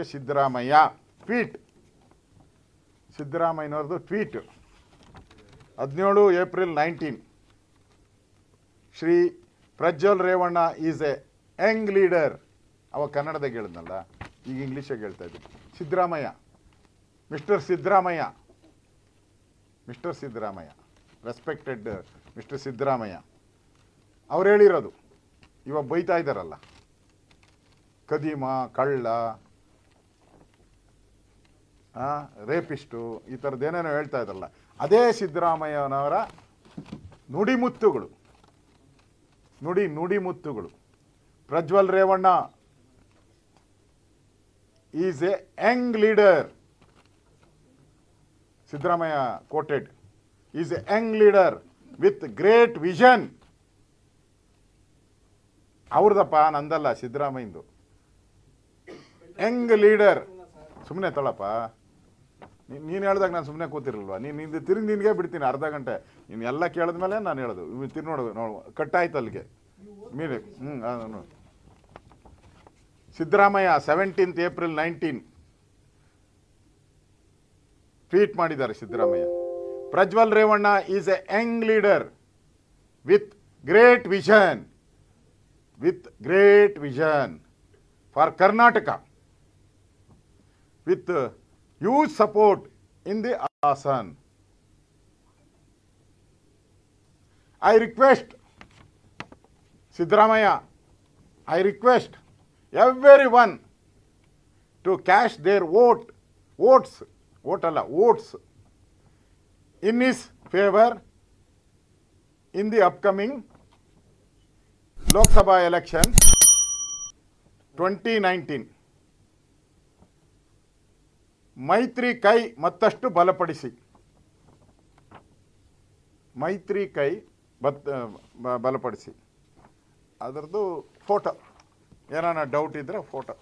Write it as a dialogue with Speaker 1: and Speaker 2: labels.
Speaker 1: K Siddaramaiah tweet. ಸಿದ್ದರಾಮಯ್ಯನವ್ರದ್ದು tweet. ಹದಿನೇಳು April nineteen. Shri Prajwal Revanna is a young leader. ಅವ ಕನ್ನಡದಾಗ ಹೇಳಿದ್ನಲ್ಲ, ಈಗ ಇಂಗ್ಲೀಷಾಗಿ ಹೇಳ್ತಾ ಇದ್ದೀನಿ Siddaramaiah, mister Siddaramaiah. Mister Siddaramaiah, respected mister Siddaramaiah. ಅವ್ರು ಹೇಳಿರೋದು, ಇವಾಗ ಬೈತಾ ಇದ್ದಾರಲ್ಲ. ಕದೀಮ, ಕಳ್ಳ ರೇಪಿಸ್ಟು, ಈ ಥರದ್ದು ಏನೇನೋ ಹೇಳ್ತಾ ಇದ್ರಲ್ಲ. ಅದೇ ಸಿದ್ದರಾಮಯ್ಯನವರ ನುಡಿಮುತ್ತುಗಳು. ನುಡಿ, ನುಡಿಮುತ್ತುಗಳು. Prajwal Revanna is a young leader. Siddaramaiah quoted. Is a young leader with great vision. ಅವ್ರದಪ್ಪ ನಂದಲ್ಲ ಸಿದ್ದರಾಮಯ್ಯಂದು. Young leader. ಸುಮ್ಮನೆ ತಳಪ್ಪ. ನೀನು ಹೇಳ್ದಾಗ ನಾನು ಸುಮ್ಮನೆ ಕೂತಿರಲ್ವಾ ನೀನು, ನಿಂದು ತಿರುಗಿ ನಿನಗೆ ಬಿಡ್ತೀನಿ ಅರ್ಧ ಗಂಟೆ. ನೀನು ಎಲ್ಲ ಕೇಳಿದ್ಮೇಲೆ ನಾನು ಹೇಳೋದು. ಇವ್ ತಿರು ನೋಡು ನೋಡು. ಕಟ್ಟಾಯ್ತು ಅಲ್ಲಿಗೆ. ಮೀನು ಹ್ಞೂ Siddaramaiah seventeenth April nineteen tweet ಮಾಡಿದ್ದಾರೆ Siddaramaiah. Prajwal Revanna is a young leader with great vision with great vision for Karnataka with huge support in the Asan. I request Sidramaya, I request everyone to cash their vote, votes, vote alla, votes in his favor in the upcoming Lok Sabha election 2019. ಮೈತ್ರಿ ಕೈ ಮತ್ತಷ್ಟು ಬಲಪಡಿಸಿ. ಮೈತ್ರಿ ಕೈ ಬತ್ ಬಲಪಡಿಸಿ. ಅದರದ್ದು photo ಏನಾನ doubt ಇದ್ದರೆ photo